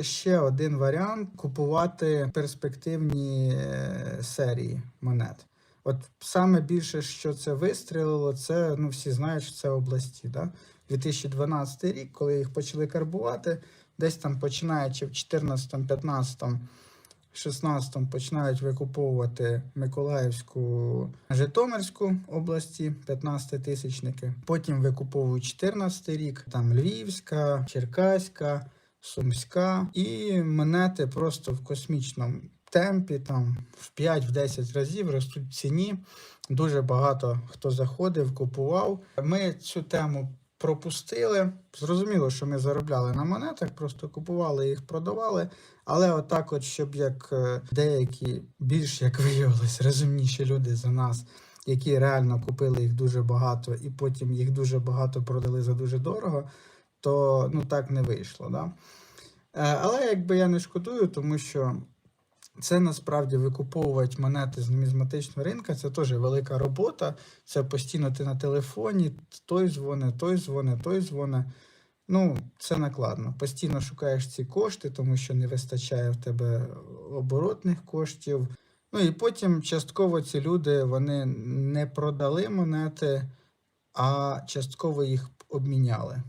ще один варіант купувати перспективні е, серії монет. От саме більше, що це вистрілило, це ну всі знають, що це області. Да? 2012 рік, коли їх почали карбувати, десь там починаючи в 14, 15, 16 починають викуповувати Миколаївську, Житомирську області, 15 тисячники. Потім викуповують 14 рік, там Львівська, Черкаська, Сумська, і монети просто в космічному темпі, там в 5-10 разів ростуть ціні. Дуже багато хто заходив, купував. Ми цю тему пропустили. Зрозуміло, що ми заробляли на монетах, просто купували їх, продавали. Але отак, от, щоб як е, деякі більш як виявилось, розумніші люди за нас, які реально купили їх дуже багато і потім їх дуже багато продали за дуже дорого, то ну так не вийшло. Да? Е, Але якби я не шкодую, тому що це насправді викуповувати монети з нумізматичного ринку, це теж велика робота. Це постійно ти на телефоні, той дзвоне, той дзвоне, той дзвоне. Ну, це накладно. Постійно шукаєш ці кошти, тому що не вистачає в тебе оборотних коштів. Ну і потім частково ці люди вони не продали монети, а частково їх обміняли.